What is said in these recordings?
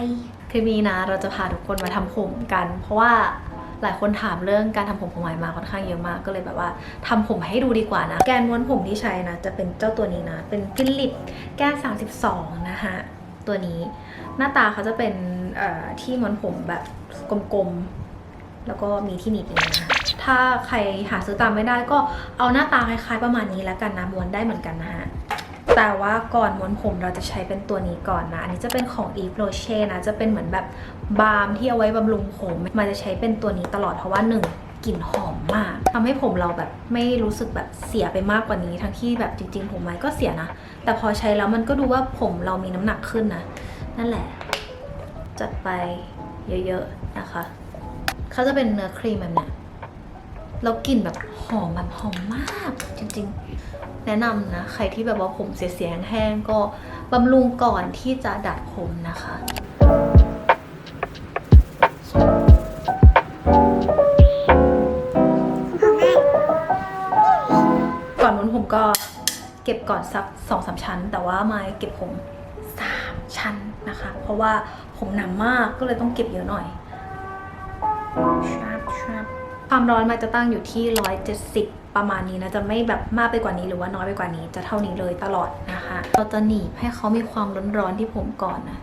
ยคลิปนี้นะ เราจะพาทุกคนมาทำผมกัน เพราะว่าหลายคนถามเรื่องการทำผมของหม่มาค่อนข้างเยอะมากก็เลยแบบว่าทำผมให้ดูดีกว่านะ แกนม้วนผมที่ใช้นะ จะเป็นเจ้าตัวนี้นะ เป็นฟิลิปแกน 32 นะคะตัวนี้หน้าตาเขาจะเป็นที่ม้วนผมแบบกลมๆ แล้วก็มีที่หนีบอย่างนี้นะคะถ้าใครหาซื้อตามไม่ได้ก็เอาหน้าตาคล้ายๆประมาณนี้แล้วกันนะม้วนได้เหมือนกันนะฮะ แต่ว่าก่อนม้วนผมเราจะใช้เป็นตัวนี้ก่อนนะ อันนี้จะเป็นของ Eve Roche นะ จะเป็นเหมือนแบบบาล์มที่เอาไว้บำรุงผมมันจะใช้เป็นตัวนี้ตลอดเพราะว่าหนึ่งกลิ่นหอมมากทำให้ผมเราแบบไม่รู้สึกแบบเสียไปมากกว่านี้ ทั้งที่แบบจริง ๆ ผมไม้ก็เสียนะ แต่พอใช้แล้วมันก็ดูว่าผมเรามีน้ำหนักขึ้นนะ นั่นแหละ จัดไปเยอะๆนะคะเขาจะเป็นเนื้อครีมแบบเนี้ย แล้วกลิ่นแบบหอมแบบหอมมากจริงๆ แนะนำนะ ใครที่แบบว่าผมเสียๆแห้งก็บำรุงก่อนที่จะดัดผมนะคะก่อนม้วนผมก็เก็บก่อนสักสองสามชั้น แต่ว่าไม่เก็บผมสามชั้นนะคะ เพราะว่าผมหนามากก็เลยต้องเก็บเยอะหน่อยชับชับ ความร้อนมันจะตั้งอยู่ที่ 170 ประมาณนี้นะ จะไม่แบบมากไปกว่านี้หรือว่าน้อยไปกว่านี้ จะเท่านี้เลยตลอดนะคะ เราจะหนีบให้เขามีความร้อนๆที่ผมก่อนนะ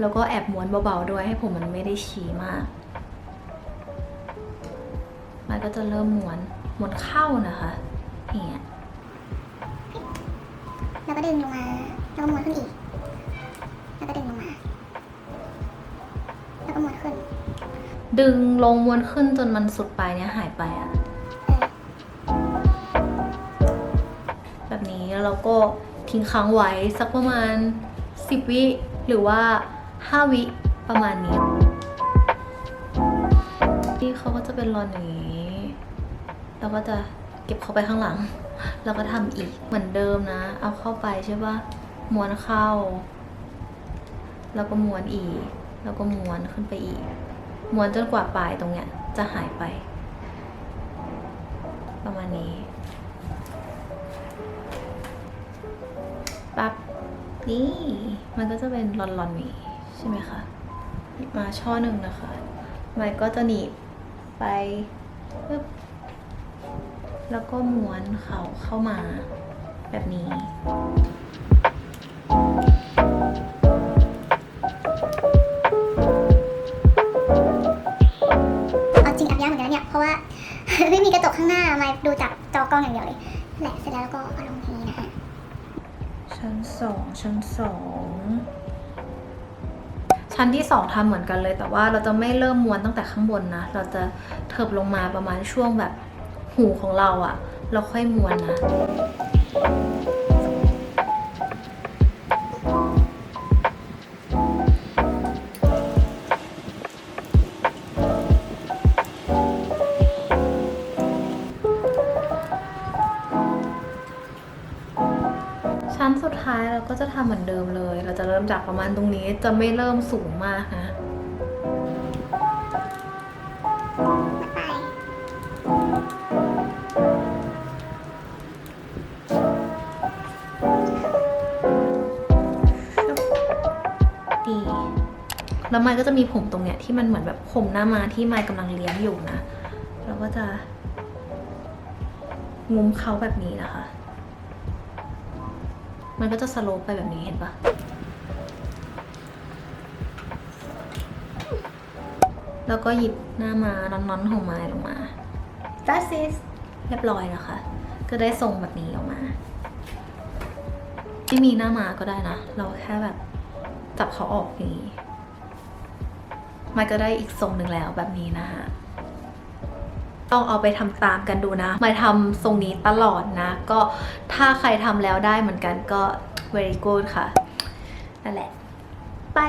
แล้วก็แอบม้วนเบาๆด้วยให้ผมมันไม่ได้ชี้มาก มันก็จะเริ่มม้วนม้วนเข้านะคะอย่างเงี้ยแล้วก็ดึงลงมาแล้วก็ม้วนขึ้นอีก ดึงลงม้วนขึ้นจนมันสุดปลายเนี้ยหายไปอะแบบนี้แล้วเราก็ทิ้งค้างไว้สักประมาณ 10 วิหรือว่า 5 วิประมาณนี้ที่เขาก็จะเป็นรอนอย่างนี้แล้วก็จะเก็บเข้าไปข้างหลัง แล้วก็ทำอีกเหมือนเดิมนะ เอาเข้าไปใช่ปะม้วนเข้า แล้วก็ม้วนอีก แล้วก็ม้วนขึ้นไปอีก ม้วนจนกว่าปลายตรงเนี้ยจะหายไป ประมาณนี้ปั๊บนี่มันก็จะเป็นลอนๆนี้ใช่ไหมคะมาช่อหนึ่งนะคะ มันก็จะหนีบไปปึ๊บแล้วก็ม้วนเขาเข้ามาแบบนี้ ล้องอย่างเดียวเลยแหละเสร็จแล้วก็เอาลงทีนี้นะคะชั้นสองชั้นสองชั้นที่สองทำเหมือนกันเลย แต่ว่าเราจะไม่เริ่มม้วนตั้งแต่ข้างบนนะ เราจะเถิบลงมาประมาณช่วงแบบหูของเราอะเราค่อยม้วนนะ ก็จะทำเหมือนเดิมเลย เราจะเริ่มจากประมาณตรงนี้จะไม่เริ่มสูงมากนะไปดีแล้วมันก็จะมีผมตรงเนี้ยที่มันเหมือนแบบผมหน้ามาที่ไมค์กำลังเลี้ยงอยู่นะ เราก็จะงุ้มเขาแบบนี้นะคะ มันก็จะสโลปไปแบบนี้เห็นปะแล้วก็หยิบหน้ามานอนๆของไม้ลงมา That's it เรียบร้อยนะคะก็ได้ทรงแบบนี้ออกมา ไม่มีหน้ามาก็ได้นะ เราแค่แบบจับเขาออกอย่างนี้ มันก็ได้อีกทรงหนึ่งแล้วแบบนี้นะคะ ต้องเอาไปทำตามกันดูนะมาทำทรงนี้ตลอดนะ ก็ถ้าใครทำแล้วได้เหมือนกันก็ very good ค่ะนั่นแหละไป